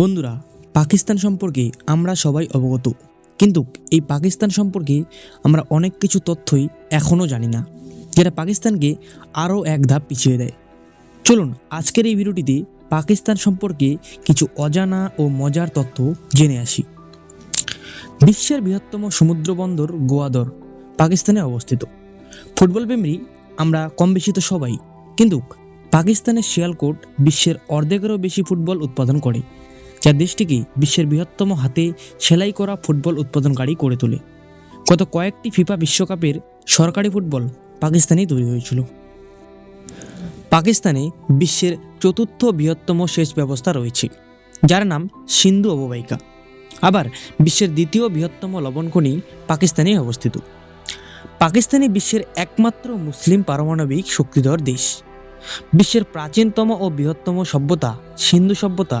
বন্ধুরা, পাকিস্তান সম্পর্কে আমরা সবাই অবগত। কিন্তু এই পাকিস্তান সম্পর্কে আমরা অনেক কিছু তথ্যই এখনও জানি না, যেটা পাকিস্তানকে আরও এক ধাপ পিছিয়ে দেয়। চলুন, আজকের এই ভিডিওটিতে পাকিস্তান সম্পর্কে কিছু অজানা ও মজার তথ্য জেনে আসি। বিশ্বের বৃহত্তম সমুদ্র বন্দর গোয়াদর পাকিস্তানে অবস্থিত। ফুটবল প্রেমী আমরা কম বেশি তো সবাই, কিন্তু পাকিস্তানের শিয়ালকোট বিশ্বের অর্ধেকেরও বেশি ফুটবল উৎপাদন করে। যা দেশটিকে বিশ্বের বৃহত্তম হাতে সেলাই করা ফুটবল উৎপাদনকারী করে তোলে। গত কয়েকটি ফিফা বিশ্বকাপের সরকারি ফুটবল পাকিস্তানেই তৈরি হয়েছিল। পাকিস্তানে বিশ্বের চতুর্থ বৃহত্তম সেচ ব্যবস্থা রয়েছে, যার নাম সিন্ধু অববাহিকা। আবার বিশ্বের দ্বিতীয় বৃহত্তম লবণখনি পাকিস্তানেই অবস্থিত। পাকিস্তানে বিশ্বের একমাত্র মুসলিম পারমাণবিক শক্তিধর দেশ। বিশ্বের প্রাচীনতম ও বৃহত্তম সভ্যতা সিন্ধু সভ্যতা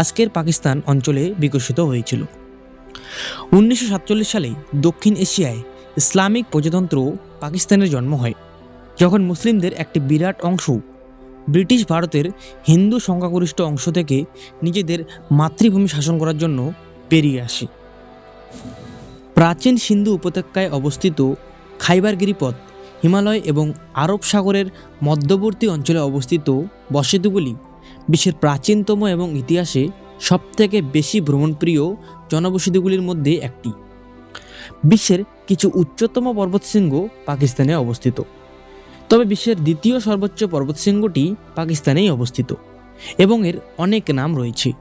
আজকের পাকিস্তান অঞ্চলে বিকশিত হয়েছিল। উনিশশো সাতচল্লিশ সালে দক্ষিণ এশিয়ায় ইসলামিক প্রজাতন্ত্র পাকিস্তানের জন্ম হয়, যখন মুসলিমদের একটি বিরাট অংশ ব্রিটিশ ভারতের হিন্দু সংখ্যাগরিষ্ঠ অংশ থেকে নিজেদের মাতৃভূমি শাসন করার জন্য বেরিয়ে আসে। প্রাচীন সিন্ধু উপত্যকায় অবস্থিত খাইবার গিরিপথ হিমালয় এবং আরব সাগরের মধ্যবর্তী অঞ্চলে অবস্থিত বসতিগুলি বিশ্বের প্রাচীনতম এবং ইতিহাসে সবথেকে বেশি ভ্রমণপ্রিয় জনবসতিগুলির মধ্যে একটি। বিশ্বের কিছু উচ্চতম পর্বতশৃঙ্গ পাকিস্তানে অবস্থিত। তবে বিশ্বের দ্বিতীয় সর্বোচ্চ পর্বতশৃঙ্গটি পাকিস্তানেই অবস্থিত এবং এর অনেক নাম রয়েছে।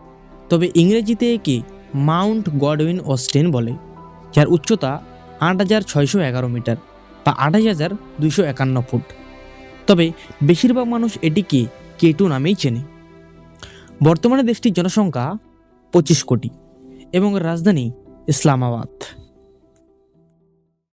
তবে ইংরেজিতে একে মাউন্ট গডউইন অস্টেন বলে, যার উচ্চতা আট হাজার ছয়শো এগারো মিটার বা আঠাশ হাজার দুইশো একান্ন ফুট। তবে বেশিরভাগ মানুষ এটিকে কেটু নামেই চেনে। বর্তমানে দেশটির জনসংখ্যা পঁচিশ কোটি এবং রাজধানী ইসলামাবাদ।